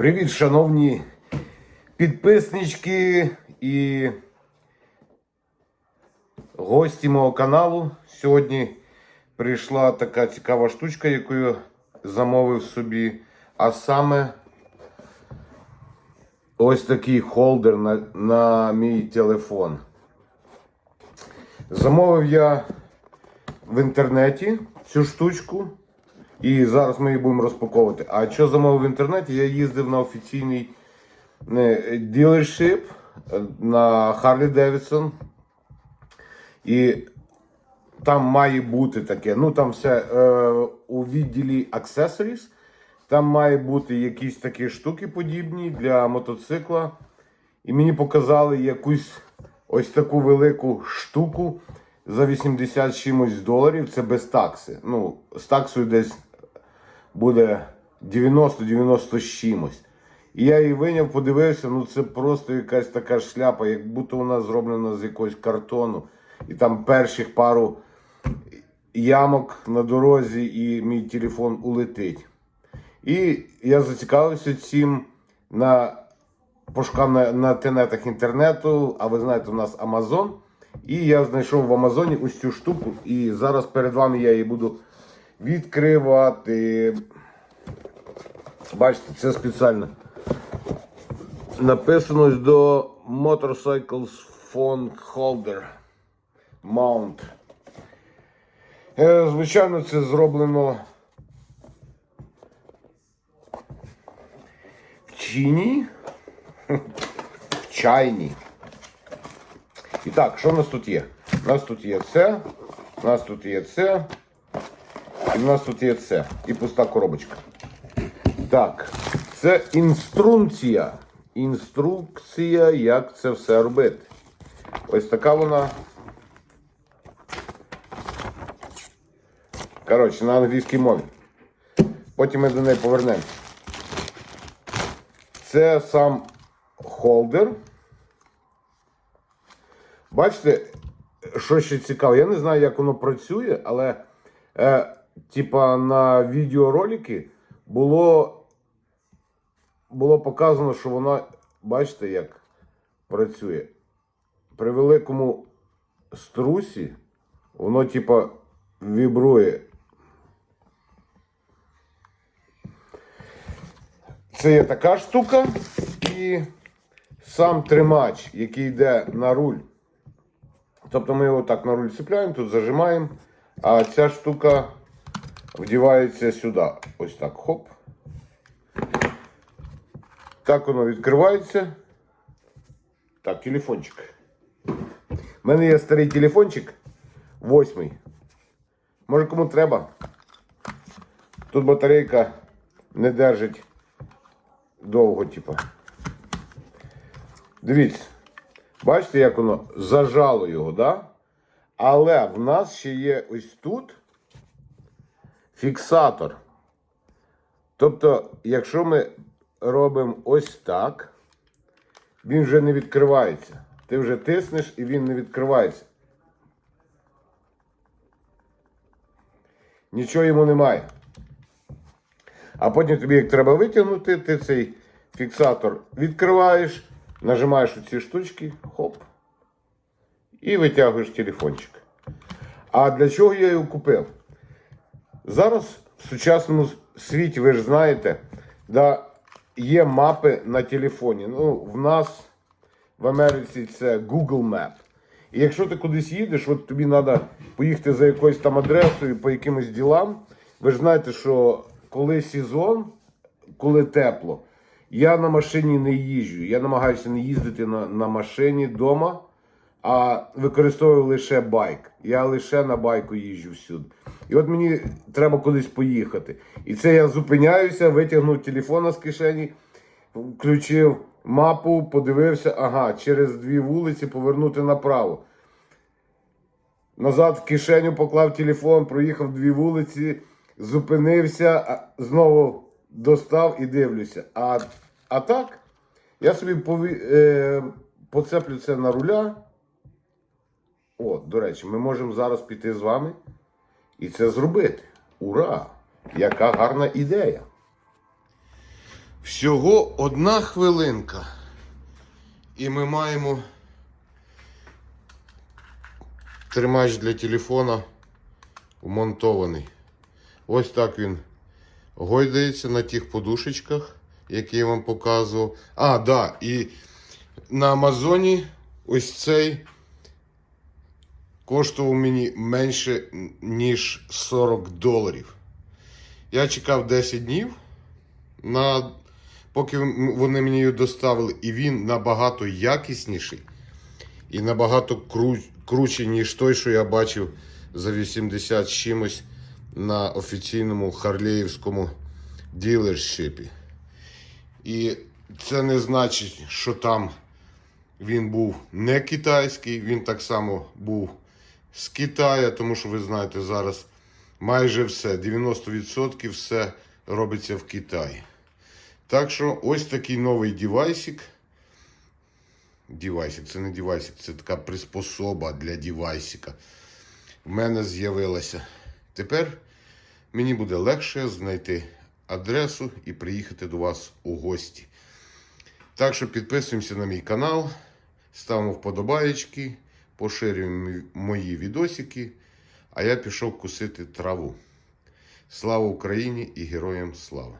Привіт, шановні підписнички і гості мого каналу. Сьогодні прийшла така цікава штучка, яку я замовив собі. А саме ось такий холдер на, на мій телефон. Замовив я в інтернеті цю штучку. І зараз ми її будемо розпаковувати. А що замовив в інтернеті? Я їздив на офіційний ділершип на Harley Davidson. І там має бути таке. Ну там все е, у відділі Accessories. Там має бути якісь такі штуки подібні для мотоцикла. І мені показали якусь ось таку велику штуку за 80 чимось доларів. Це без такси. Ну, з таксою десь буде 90-90 з чимось. І я її виняв, подивився, ну це просто якась така шляпа, як будто вона зроблена з якогось картону. І там перших пару ямок на дорозі, і мій телефон улетить. І я зацікавився цим на пошукав на, на тенетах інтернету, а ви знаєте, у нас Amazon. І я знайшов в Амазоні ось цю штуку. І зараз перед вами я її буду відкривати. Бачите, це спеціально. Написано до Motorcycles Phone Holder Mount. Е, Звичайно, це зроблено в Чині. В чайні. І так, що в нас тут є? У нас тут є це, у нас тут є це, і в нас тут є це. І пуста коробочка. Так, це інструкція. Інструкція, як це все робити. Ось така вона. Коротше, на англійській мові. Потім ми до неї повернемося. Це сам холдер. Бачите, що ще цікаво, я не знаю, як воно працює, але е, типа на відеоролики було було показано, що воно, бачите, як працює. При великому струсі воно, типа, вібрує. Це є така штука і сам тримач, який йде на руль. Тобто ми його так на руль цепляємо, тут зажимаємо, а ця штука вдівається сюди. Ось так. Хоп. Так воно відкривається. Так, телефончик. У мене є старий телефончик. Восьмий. Може кому треба. Тут батарейка не держить довго, типа. Дивіться. Бачите, як воно зажало його, да? Але в нас ще є ось тут фіксатор. Тобто, якщо ми робимо ось так, він вже не відкривається. Ти вже тиснеш і він не відкривається. Нічого йому немає. А потім тобі, як треба витягнути, ти цей фіксатор відкриваєш, нажимаєш ці штучки, хоп, і витягуєш телефончик. А для чого я його купив? Зараз в сучасному світі, ви ж знаєте, да, є мапи на телефоні. Ну, в нас в Америці це Google Map. І якщо ти кудись їдеш, от тобі треба поїхати за якоюсь там адресою по якимось ділам. Ви ж знаєте, що коли сезон, коли тепло, я на машині не їжджу. Я намагаюся не їздити на, на машині вдома, а використовую лише байк. Я лише на байку їжджу всюди. І от мені треба кудись поїхати. І це я зупиняюся, витягнув телефона з кишені, включив мапу, подивився, ага, через дві вулиці повернути направо. Назад в кишеню поклав телефон, проїхав дві вулиці, зупинився, знову достав і дивлюся. А, а так, я собі пові, е, поцеплю це на руля. О, до речі, ми можемо зараз піти з вами і це зробити. Ура! Яка гарна ідея! Всього одна хвилинка. І ми маємо тримач для телефона вмонтований. Ось так він гойдається на тих подушечках, які я вам показував. А, да, і на Амазоні ось цей коштував мені менше, ніж 40 доларів. Я чекав 10 днів, на... поки вони мені його доставили, і він набагато якісніший і набагато кру... круче, ніж той, що я бачив за 80 чимось на офіційному харлеївському ділершипі. І це не значить, що там він був не китайський, він так само був з Китаю, тому що ви знаєте, зараз майже все, 90% все робиться в Китаї. Так що ось такий новий девайсик. Девайсик, це не девайсик, це така приспособа для девайсика. В мене з'явилася. Тепер мені буде легше знайти адресу і приїхати до вас у гості. Так що підписуємося на мій канал, ставимо вподобаєчки, поширюємо мої відосики, а я пішов кусити траву. Слава Україні і героям слава!